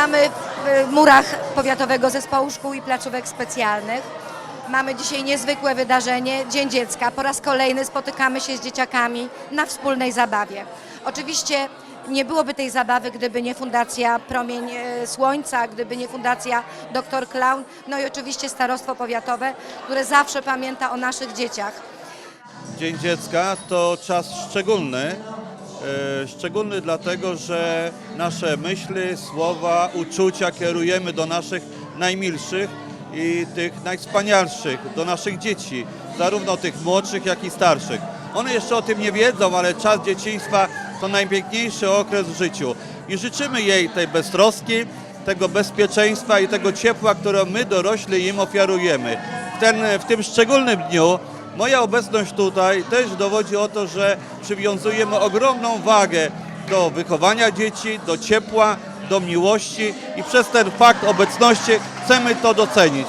Witamy w murach Powiatowego Zespołu Szkół i Placówek Specjalnych. Mamy dzisiaj niezwykłe wydarzenie, Dzień Dziecka. Po raz kolejny spotykamy się z dzieciakami na wspólnej zabawie. Oczywiście nie byłoby tej zabawy, gdyby nie Fundacja Promień e, Słońca, gdyby nie Fundacja Dr Clown, no i oczywiście Starostwo Powiatowe, które zawsze pamięta o naszych dzieciach. Dzień Dziecka to czas szczególny. E, Szczególny dlatego, że nasze myśli, słowa, uczucia kierujemy do naszych najmilszych i tych najwspanialszych, do naszych dzieci, zarówno tych młodszych, jak i starszych. One jeszcze o tym nie wiedzą, ale czas dzieciństwa to najpiękniejszy okres w życiu i życzymy jej tej beztroski, tego bezpieczeństwa i tego ciepła, które my dorośli im ofiarujemy. W, ten, w tym szczególnym dniu Moja obecność tutaj też dowodzi o to, że przywiązujemy ogromną wagę do wychowania dzieci, do ciepła, do miłości i przez ten fakt obecności chcemy to docenić.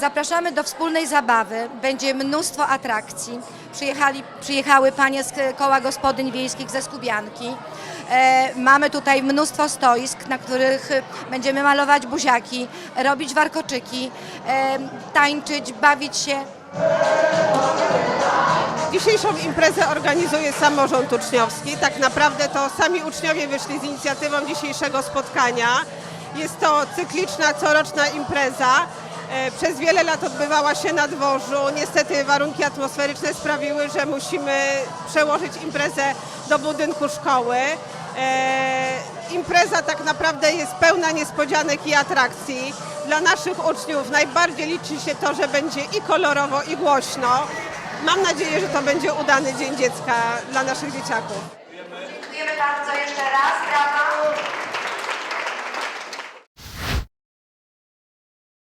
Zapraszamy do wspólnej zabawy. Będzie mnóstwo atrakcji. Przyjechali, przyjechały panie z koła gospodyń wiejskich ze Skubianki. E, mamy tutaj mnóstwo stoisk, na których będziemy malować buziaki, robić warkoczyki, e, tańczyć, bawić się. Dzisiejszą imprezę organizuje samorząd uczniowski. Tak naprawdę to sami uczniowie wyszli z inicjatywą dzisiejszego spotkania. Jest to cykliczna, coroczna impreza. E, Przez wiele lat odbywała się na dworzu. Niestety warunki atmosferyczne sprawiły, że musimy przełożyć imprezę do budynku szkoły. E, Impreza tak naprawdę jest pełna niespodzianek i atrakcji. Dla naszych uczniów najbardziej liczy się to, że będzie i kolorowo, i głośno. Mam nadzieję, że to będzie udany Dzień Dziecka dla naszych dzieciaków. Dziękujemy bardzo jeszcze raz. Brawo.